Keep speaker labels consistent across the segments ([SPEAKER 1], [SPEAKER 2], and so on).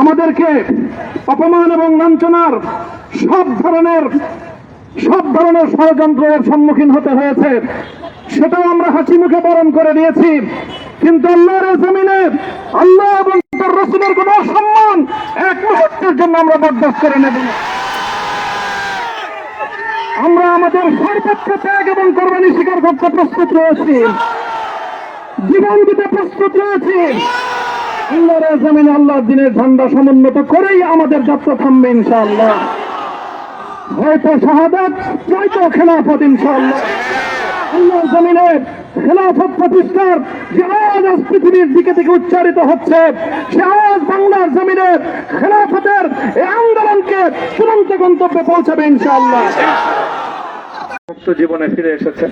[SPEAKER 1] আমাদেরকে অপমান এবং লাঞ্ছনার সব ধরনের সব ধরনের ষড়যন্ত্রের সম্মুখীন হতে হয়েছে। সেটাও আমরা হাসি মুখে বরণ করে দিয়েছি কিন্তু আল্লাহর জমিনে আল্লাহ এবং তার রসুলের কোন সম্মান এক মুহূর্তের জন্য আমরা বরদাস্ত করে নেব আমরা আমাদের সর্বোচ্চ ত্যাগ এবং কোরবানি স্বীকার করতে প্রস্তুত রয়েছি। জীবন দিতে প্রস্তুত রয়েছি। আল্লাহর এই জমিনে আল্লাহর দিনের ঝান্ডা সমুন্নত করেই আমাদের যাত্রা থামবে ইনশাআল্লাহ। হয়তো শাহাদাত নয়তো খেলাফত ইনশাআল্লাহ। আল্লাহর জমিনে খেলাফত প্রতিষ্ঠার যে আওয়াজ আজ পৃথিবীর দিকে থেকে উচ্চারিত হচ্ছে সে আওয়াজ বাংলার জমিনে খেলাফতের এই আন্দোলনকে চূড়ান্ত গন্তব্যে পৌঁছাবে ইনশাআল্লাহ। মুক্ত জীবনে ফিরে এসেছেন।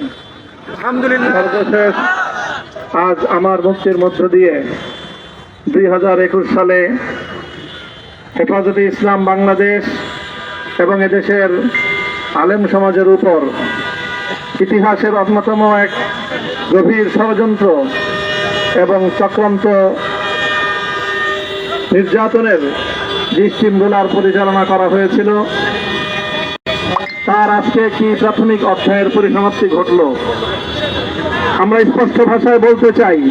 [SPEAKER 2] আলহামদুলিল্লাহ।
[SPEAKER 1] সর্বশেষ আজ আমার মুক্তির মধ্য দিয়ে দুই হাজার একুশ সালে হেফাজতে ইসলাম বাংলাদেশ এবং এদেশের আলেম সমাজের উপর ইতিহাসের অন্যতম এক গভীর ষড়যন্ত্র এবং চক্রান্ত নির্যাতনের যে স্টিমগুলার পরিচালনা করা হয়েছিল। তার আজকে কি প্রাথমিক অধ্যায়ের পরিসমাপ্তি ঘটল? আমরা স্পষ্ট ভাষায় বলতে চাই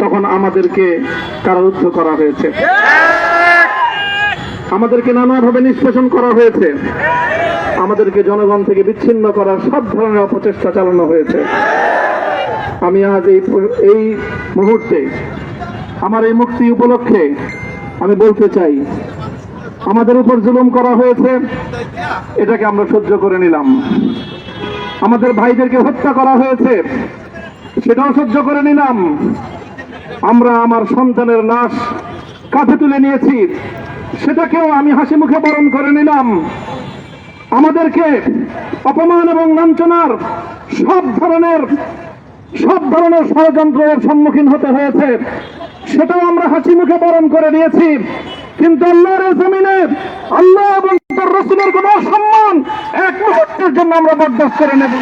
[SPEAKER 1] তখন আমাদেরকে কারারুদ্ধ করা হয়েছে। আমাদেরকে নানাভাবে নিষ্পেষণ করা হয়েছে। আমাদেরকে জনগণ থেকে বিচ্ছিন্ন করার সব ধরনের অপচেষ্টা চালানো হয়েছে। আমি আজ এই এই মুহূর্তে আমার এই মুক্তি উপলক্ষে আমি বলতে চাই, আমাদের উপর জুলুম করা হয়েছে, এটাকে আমরা সহ্য করে নিলাম। আমাদের ভাইদেরকে হত্যা করা হয়েছে, সেটাও সহ্য করে নিলাম। আমরা আমার সন্তানের লাশ কাঁধে তুলে নিয়েছি। সেটাকেও আমি হাসি মুখে বরণ করে নিলাম। আমাদেরকে অপমান এবং লাঞ্ছনার সব ধরনের সব ধরনের ষড়যন্ত্রের সম্মুখীন হতে হয়েছে। সেটাও আমরা হাসি মুখে বরণ করে দিয়েছি। কিন্তু আল্লাহর জমিনে আল্লাহ এবং তার রসুলের কোন সম্মান এক মুহূর্তের জন্য আমরা বরদাস্ত করে নেব।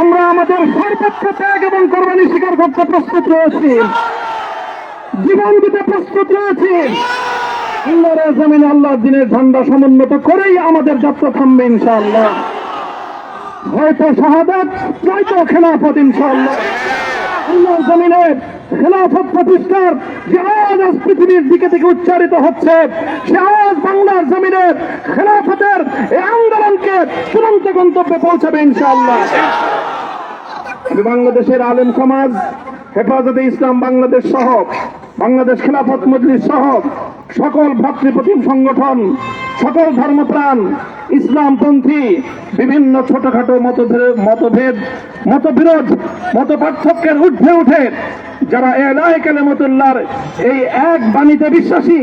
[SPEAKER 1] আমরা আমাদের সর্বোচ্চ ত্যাগ এবং কোরবানি স্বীকার করতে প্রস্তুত রয়েছি। জীবন দিতে প্রস্তুত রয়েছি। আল্লাহর জমিন আল্লাহর দিনের ঝান্ডা সমুন্নত করেই আমাদের যাত্রা থামবে ইনশাআল্লাহ। হয়তো শাহাদাত নয়তো খেলাফত ইনশাআল্লাহ। আল্লাহর জমিনে খেলাফত প্রতিষ্ঠার যে আওয়াজ আজ পৃথিবীর দিকে থেকে উচ্চারিত হচ্ছে, সে আওয়াজ বাংলার জমিনে খেলাফতের এই আন্দোলনকে চূড়ান্ত গন্তব্যে পৌঁছাবে ইনশাআল্লাহ। বাংলাদেশের আলেম সমাজ, হেফাজতে ইসলাম বাংলাদেশ সহ, বাংলাদেশ খেলাফত মজলিস সহ, সকল ভ্রাতৃপ্রতিম সংগঠন, সকল ধর্মপ্রাণ, ইসলামপন্থী, বিভিন্ন ছোটখাটো মতভেদ মতভেদ, মতবিরোধ মত পার্থক্যের ঊর্ধ্বে উঠে যারা এলাই কালেমতুল্লাহর এই এক বাণীতে বিশ্বাসী,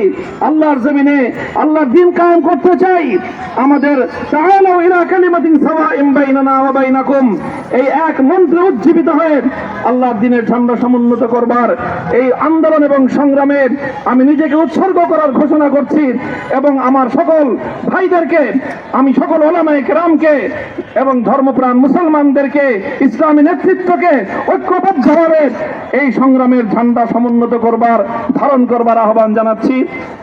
[SPEAKER 1] আল্লাহর জমিনে আল্লাহর দিন কায়েম করতে চাই, আমাদের এবং আমার সকল ভাইদেরকে, আমি সকল এবং ধর্মপ্রাণ মুসলমানদেরকে, ইসলামী নেতৃত্বকে ঐক্যবদ্ধভাবে এই সংগ্রামের ঝান্ডা সমুন্নত করবার, ধারণ করবার আহ্বান জানাচ্ছি।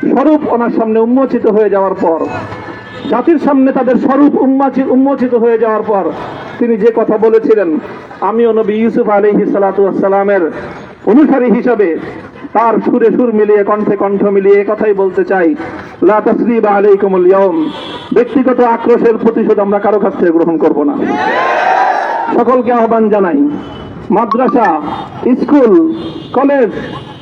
[SPEAKER 1] স্বরূপ ওনার সামনে উন্মোচিত হয়ে যাওয়ার পর, জাতির সামনে তাদের স্বরূপ উন্মোচিত উন্মোচিত হয়ে যাওয়ার পর তিনি যে কথা বলেছিলেন, আমিও নবী ইউসুফ আলাইহি সালাতু ওয়াসসালামের অনুসারী হিসাবে তার সুরে সুর মিলিয়ে, কণ্ঠে কণ্ঠ মিলিয়ে কথাই বলতে চাই। লা তাসরিবা আলাইকুমুল ইয়াউম। ব্যক্তিগত আক্রোশের প্রতিশোধ আমরা কারও কাছ থেকে গ্রহণ করব না। সকলকে আহ্বান জানাই, মাদ্রাসা, স্কুল, কলেজ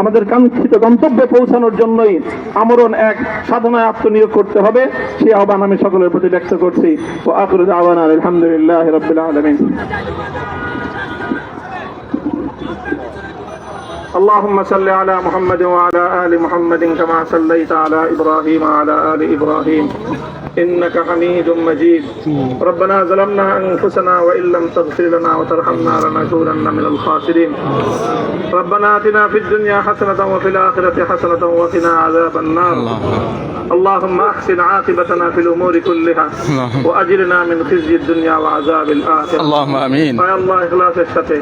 [SPEAKER 1] আমাদের কাঙ্ক্ষিত গন্তব্যে পৌঁছানোর জন্যই আমরণ এক সাধনায় আত্মনিয়োগ করতে হবে সেই আহ্বান আমি সকলের প্রতি ব্যক্ত করছি ও আখরুজ আহ্বান আলহামদুলিল্লাহ রবিল আলমিন اللهم صل على محمد وعلى آل محمد كما صليت على إبراهيم وعلى آل إبراهيم إنك حميد مجيد. ربنا ظلمنا أنفسنا وإن لم تغفر لنا وترحمنا لنكونن من الخاسرين. ربنا آتنا في الدنيا حسنة وفي الآخرة حسنة وقنا عذاب النار. اللهم أحسن عاقبتنا في الأمور كلها وأجرنا من خزي الدنيا وعذاب الآخرة.
[SPEAKER 2] اللهم آمين.
[SPEAKER 1] يا الله إخلاص الشتي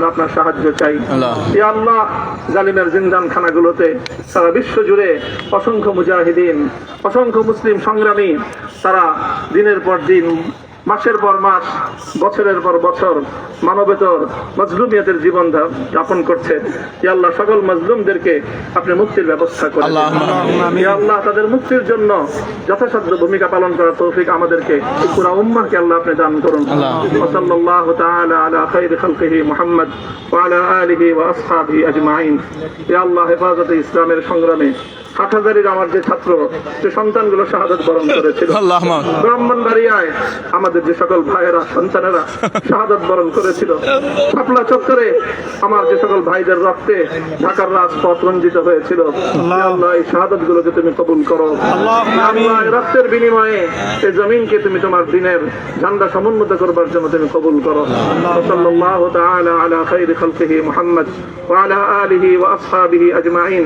[SPEAKER 1] আমরা আপনার সাহায্য চাই
[SPEAKER 2] আল্লাহ।
[SPEAKER 1] আল্লাহ জালিমের জিন্দান খানাগুলোতে সারা বিশ্ব জুড়ে অসংখ্য মুজাহিদিন অসংখ্য মুসলিম সংগ্রামী তারা দিনের পর দিন মাসের পর মাস বছরের পর বছর মানবেতর মজলুমিয়াদের জীবন যাপন করছে। আল্লাহ সকল মজলুমদেরকে আপনি মুক্তির ব্যবস্থা করেন আল্লাহ তাদের মুক্তির জন্য যথাসাধ্য ভূমিকা পালন করা তৌফিক আমাদেরকে পুরা উম্মাকে আল্লাহ আপনি দান করুন। ওসল্লাহ তাআলা আলা খাইর আজমাইন। আল্লাহ হেফাজতে ইসলামের সংগ্রামে হাটহাজারির আমার যে ছাত্র যে সন্তানগুলো শাহাদত বরণ করেছিল। ব্রাহ্মণবাড়িয়ায় আমাদের যে সকল ভাইয়েরা সন্তানেরা শাহাদত বরণ করেছিল। শাপলা চত্বরে আমার যে সকল ভাইদের রক্তে ঢাকার রাজপথ রঞ্জিত হয়েছিল। আল্লাহ। এই শাহাদত গুলোকে তুমি কবুল করো। আল্লাহ রক্তের বিনিময়ে এই জমিনকে তুমি তোমার দিনের ঝান্ডা সমুন্নত করবার জন্য তুমি কবুল করো। সাল্লাল্লাহু তাআলা আলা খাইরি খালকিহি মুহাম্মদ ওয়া আলা আলিহি ওয়া আসহাবিহি আজমাইন।